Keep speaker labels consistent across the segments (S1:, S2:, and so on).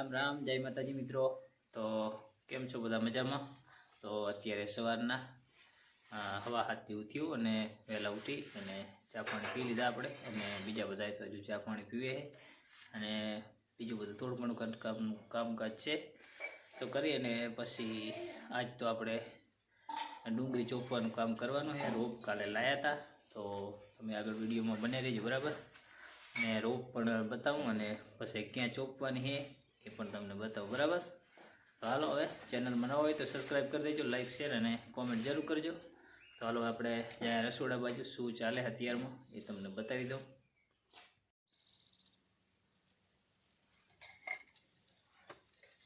S1: રામ રામ, જય માતાજી મિત્રો. તો કેમ છો બધા મજામાં? તો અત્યારે સવારના હવા હાથ જેવું થયું અને વહેલા ઉઠી અને ચા પાણી પી લીધા આપણે અને બીજા બધા તો હજુ ચા પાણી પીવે અને બીજું બધું થોડું ઘણું કામ- કામકાજ છે. તો કરી અને પછી આજ તો આપણે ડુંગળી ચોપવાનું કામ કરવાનું છે. રોપ કાલે લાયા હતા. તો તમે આગળ વિડીયોમાં બને રહેજો, બરાબર? ને રોપ પણ બતાવું અને પછી ક્યાં ચોપવાની છે એ પણ તમને બતાવું, બરાબર? તો હાલો હવે ચેનલમાં ન હોય તો સબસ્ક્રાઈબ કરી દેજો લાઇક શેર અને કોમેન્ટ જરૂર કરજો. તો હાલો આપણે જ્યાં રસોડા બાજુ શું ચાલે અત્યારમાં, એ તમને બતાવી દઉં.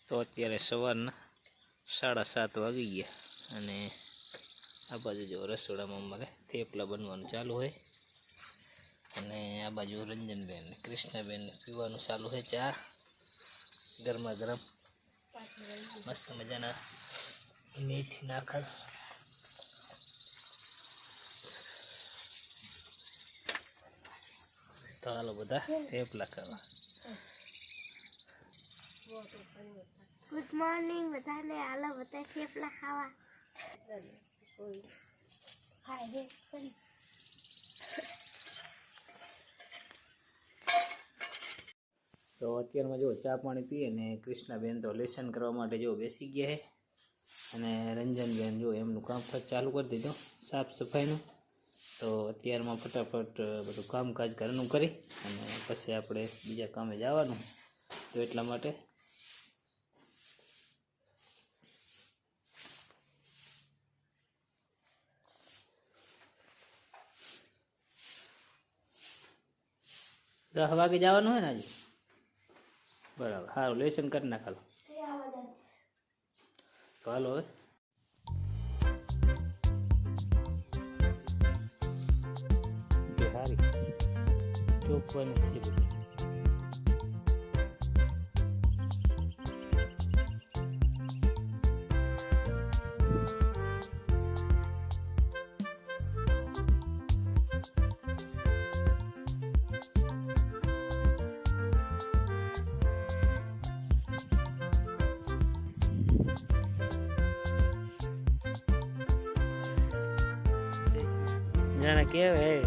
S1: તો અત્યારે સવારના સાડા સાત વાગી ગયા અને આ બાજુ જો રસોડામાં અમારે થેપલા બનવાનું ચાલુ હોય. અને આ બાજુ રંજનબેન ને કૃષ્ણાબેન પીવાનું ચાલુ હોય ચા. ગરમા ગરમ. મસ્ત મજાના મેથી નાખર તો હાલો બધા થેપલા ખાવા
S2: ગુડ મોર્નિંગ બધાને. હાલો બધા થેપલા ખાવા ખાય છે કરી.
S1: તો અત્યારમાં જો ચા પાણી પીએ ને કૃષ્ણાબેન તો લેસન કરવા માટે જો બેસી ગયા છે અને રંજનબેન જો એમનું કામકાજ ચાલુ કરી દીધું, સાફ સફાઈનું. તો અત્યારમાં ફટાફટ બધું કામકાજ ઘરનું કરી અને પછી આપણે બીજા કામે જવાનું. તો એટલા માટે. દસ વાગે જવાનું હોય ને આજે બરાબર. સારું લેસન કરી નાખાલો તો હાલો હવે. બે હારી. છે જાણે કેવાય.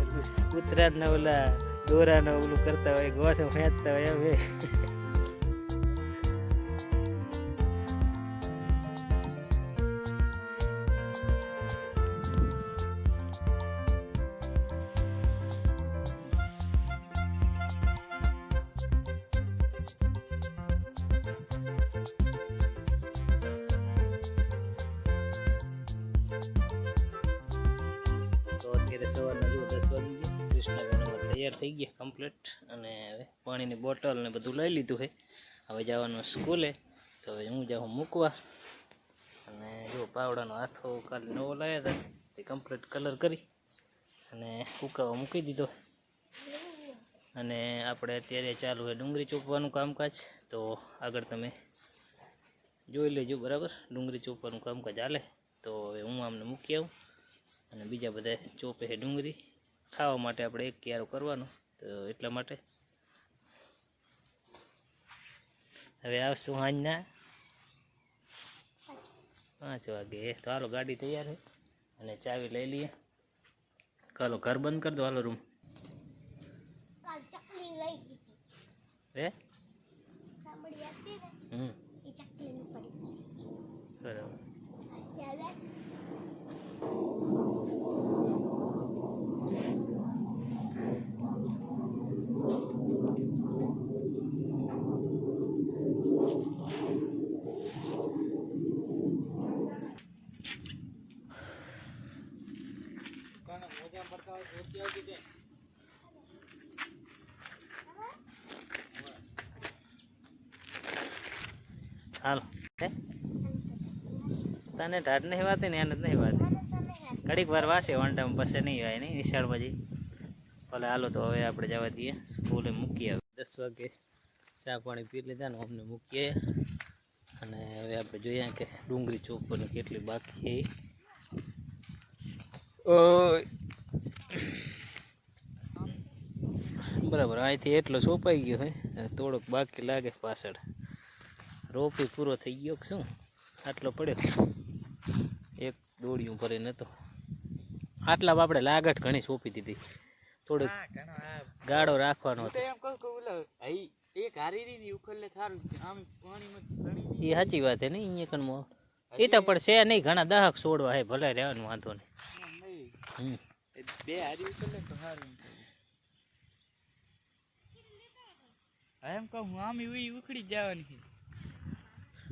S1: કૂતરા ને ઓલા દોરા ને ઓલું કરતા હોય ગોસ ફેંચતા હોય એમ અત્યારે સવારના જો દસ વાગી ગયા. કૃષ્ણ અમારે તૈયાર થઈ ગયા કમ્પ્લીટ અને હવે પાણીની બોટલ ને બધું લઈ લીધું છે. હવે જવાનું સ્કૂલે. તો હવે હું જાઉં મૂકવા. અને જો પાવડાનો હાથો કાલે નવો લાવ્યા હતા તે કમ્પ્લીટ કલર કરી અને કુકાવા મૂકી દીધો. અને આપણે અત્યારે ચાલુ હોય ડુંગળી ચોપવાનું કામકાજ. તો આગળ તમે જોઈ લેજો, બરાબર? ડુંગળી ચોપવાનું કામકાજ હાલે. તો હવે હું આમને મૂકી આવું. અને બીજા બધા ચોપે છે ડુંગળી. ખાવા માટે આપણે એક ક્યારો કરવાનો. તો એટલા માટે. હવે આવશું સાંજના પાંચ વાગે. તો હાલો ગાડી તૈયાર છે. અને ચાવી લઈ લઈએ. ચાલો ઘર બંધ કરી દો. હાલો રૂમ. હે? હમ. હાલો. તને ઢાઢ નહીં વાતી ને એને જ નહીં વાતી. ઘડીક વાર વાસે વાંટામાં પછી નહીં હોય નહીં. નિશાળ પછી ભલે હાલો તો હવે આપણે જવા દઈએ. સ્કૂલે મૂકીએ દસ વાગે ચા પાણી પી લીધા ને અમને મૂકીએ. અને હવે આપણે જોઈએ કે ડુંગળી ચોપવાની કેટલી બાકી ઓય બરાબર અહીંથી એટલો સોંપાઈ ગયો હે. હવે થોડોક બાકી લાગે પાછળ. રોપી પૂરો થઈ ગયો કે શું? આટલો પડ્યો. એક દોડિયું ભરે નતો. આટલા આપણે લાગટ ઘણી સોંપી દીધી. થોડીક ગાળો રાખવાનો હતો.
S3: છે.
S1: એ સાચી વાત હે ને અહીંયા કણ એ તો પણ છે નહીં ઘણા દાહક છોડવા હે ભલે રહેવાનું વાંધો નહીં.
S3: નહીં. બે હારી ઉખડલે તો સારું એમ કહું હું આમ એવી ઉખડી જ જવાની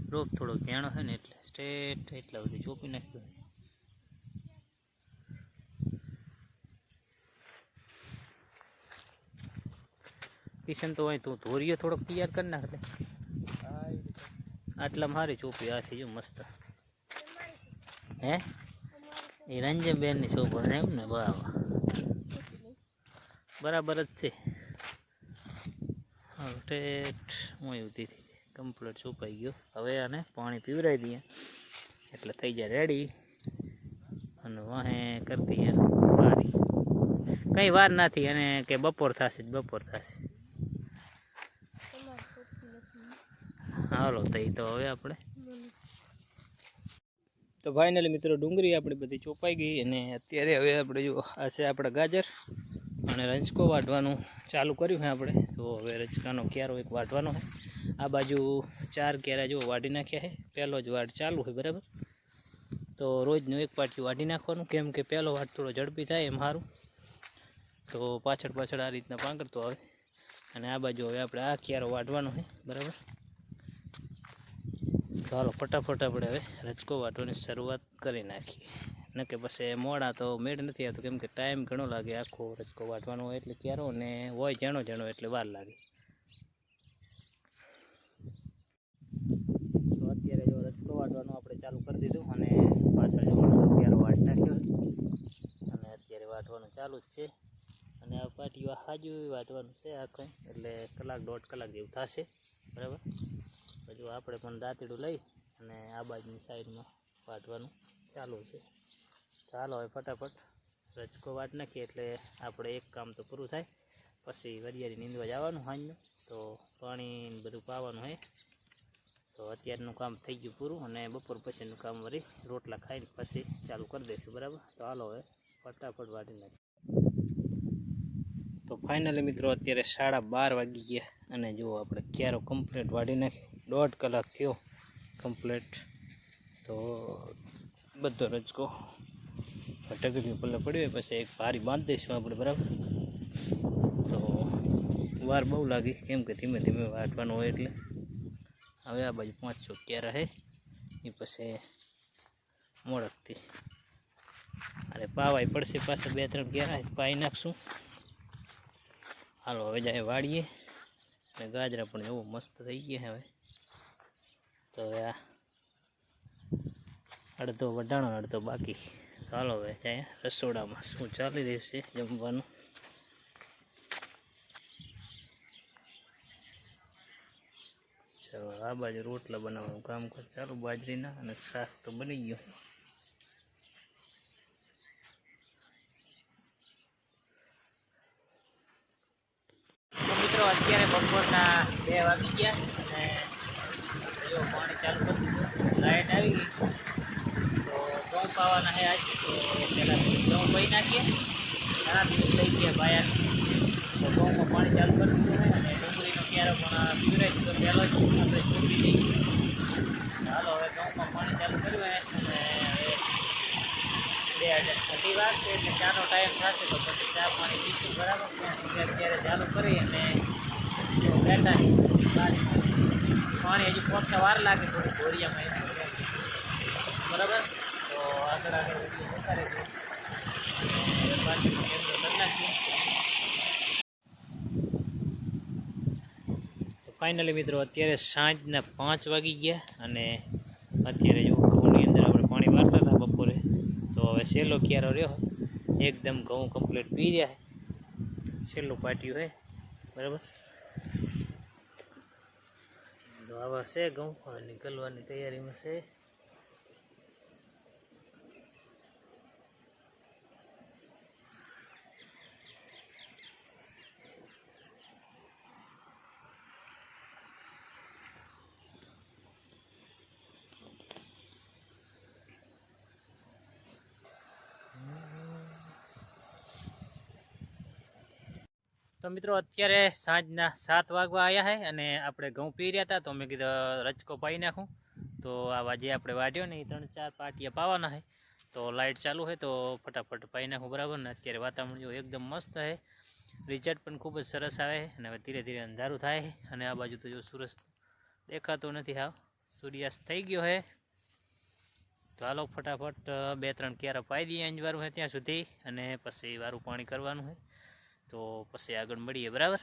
S1: રોપ થોડો ઝેણો છે ને એટલે સ્ટ્રેટ એટલા બધું ચોપી નાખ્યું કિશન તો હોય તું ધોરીઓ થોડોક તૈયાર કરી નાખ લે.
S3: રીતે.
S1: આટલા મારી ચોપી આ છે જો મસ્ત. હે? એ રંજનબેનની ને એમ ને, બરાબર. બરાબર જ છે. ઠેઠ, હું એવું હતી કમ્પ્લીટ છુપાઈ ગયો. હવે આને પાણી પીવરાઈ દઈએ. એટલે થઈ જાય રેડી અને વાહે કરતી વારી કંઈ વાર નથી, અને કે બપોર થશે જ, બપોર થશે. હાલો તો તો હવે આપણે તો ફાઇનલી મિત્રો ડુંગળી આપણી બધી ચોપાઈ ગઈ અને અત્યારે હવે આપણે જો આ છે આપણા ગાજર અને રંજકો વાઢવાનું ચાલુ કર્યું છે આપણે. તો હવે રંજકાનો ક્યારો એક વાઢવાનો છે આ બાજુ ચાર ક્યારા જો વાઢી નાખ્યા છે પહેલો જ વાટ ચાલુ છે બરાબર? તો રોજનું એક પાટિયું વાઢી નાખવાનું. કેમ કે પહેલો વાટ થોડો ઝડપી થાય એમ સારું તો પાછળ પાછળ આ રીતના પાંકરતો આવે. અને આ બાજુ હવે આપણે આ ક્યારો વાઢવાનો છે બરાબર? હાલો ફટાફટ આપણે હવે રજકો વાટવાની શરૂઆત કરી નાખીએ. ન કે પછી મોડા તો મેળ નથી આવતો, કેમ કે ટાઈમ ઘણો લાગે આખો રજકો વાટવાનો હોય એટલે ક્યારો ને હોય જાણો જાણો એટલે વાર લાગે. તો અત્યારે જો રજકો વાટવાનું આપણે ચાલુ કરી દીધું અને પાછળ જો વાટી નાખ્યો અને અત્યારે વાટવાનું ચાલુ જ છે. અને આ પાટીઓ હાજુ વાટવાનું છે આ કંઈ, એટલે કલાક દોઢ કલાક જેવું થશે. બરાબર? પછી આપણે પણ દાંતીડું લઈ અને આ બાજુની સાઈડમાં વાટવાનું ચાલુ છે. ચાલો હવે ફટાફટ રજકો વાટ નાખીએ એટલે આપણે એક કામ તો પૂરું થાય. પછી વરિયાળી નીંદવા જવાનું સાંજનું તો પાણી બધું પાવાનું હોય. તો અત્યારનું કામ થઈ ગયું પૂરું અને બપોર પછીનું કામ વળી રોટલા ખાઈને પછી ચાલુ કરી દઈશું, બરાબર? તો હાલો હવે ફટાફટ વાટી નાખીએ. તો ફાઇનલી મિત્રો, અત્યારે સાડા બાર વાગી ગયા અને જો આપણે ક્યારો કમ્પ્લેટ વાળી નાખી. દોઢ કલાક થયો કમ્પ્લેટ તો બધો રજકો ઢગલીઓ પલ્લે પડ્યો પછી એક ભારી બાંધી દઈશું આપણે, બરાબર? તો વાર બહુ લાગી, કેમ કે ધીમે ધીમે વાટવાનું હોય એટલે. હવે આ બાજુ પાંચસો ક્યારે હે, એ પછી મોડકથી. અરે પાવાય પડશે પાછા બે ત્રણ ક્યારે પાઈ નાખશું. હાલો, હવે જાય વાળીએ. અને ગાજરા પણ એવો મસ્ત થઈ ગયા હવે. તો હવે આ અડધો વઢાણો અડધો બાકી. ચાલો હવે જાય રસોડામાં શું ચાલી રહ્યું છે જમવાનું? ચાલો, આ બાજુ રોટલા બનાવવાનું કામકાજ ચાલુ, બાજરીના અને શાક તો બની ગયું તો મિત્રો અત્યારે બપોરના બે વાગી ગયા અને જો પાણી ચાલુ કરી દીધું આવી ગઈ. તો પંપ આવવાના હે આજ. તો પહેલાં પંપ ભાઈ નાખીએ. ઘણા દિવસ થઈ ગયા બાયા તો ઘઉંમાં પાણી ચાલુ કરી દીધું અને ડુંગળીનો ક્યારો પણ પીવરાઈ તો પહેલો જ આપણે ચોપડી દઈએ ચાલો હવે પંપમાં પાણી ચાલુ કર્યું છે અને બે અઢી વાર છે એટલે ચાનો ટાઈમ થશે તો પછી ચા પાણી પીશું. બરાબર? ત્યાં અત્યારે ચાલુ કરી અને જો બેઠા છીએ બારી. પાણી હજી પહોંચતા વાર લાગે થોડું ધોરિયામાં બરાબર? તો આગળ આગળ વધારે ફાઇનલી મિત્રો, અત્યારે સાંજના પાંચ વાગી ગયા અને અત્યારે જો ઘઉંની અંદર આપણે પાણી વાળતા હતા બપોરે, તો હવે છેલ્લો ક્યારો રહ્યો. એકદમ ઘઉં કમ્પ્લીટ પી રહ્યા છે. છેલ્લું પાટ્યું હે બરાબર? તો આવા છે ઘઉં નીકળવાની તૈયારીમાં છે. તો મિત્રો, અત્યારે સાંજના સાત વાગવા આવ્યા છે અને આપણે ઘઉં પી રહ્યા હતા તો મેં કીધું રચકો પાઈ નાખું. તો આવા જે આપણે વાઢ્યો ને એ ત્રણ ચાર પાટિયા પાવાના છે તો લાઇટ ચાલુ હોય તો ફટાફટ પાઈ નાખું, બરાબર? ને અત્યારે વાતાવરણ જો એકદમ મસ્ત છે રિઝલ્ટ પણ ખૂબ જ સરસ આવે અને હવે ધીરે ધીરે અંધારું થાય અને આ બાજુ તો જો સૂરજ દેખાતો નથી હાવ. સૂર્યાસ્ત થઈ ગયો છે તો હાલો ફટાફટ બે ત્રણ ક્યારા પાઈ દઈએ અંજવારું છે ત્યાં સુધી અને પછી વારું પાણી કરવાનું છે તો પછી આગળ મળીએ બરાબર?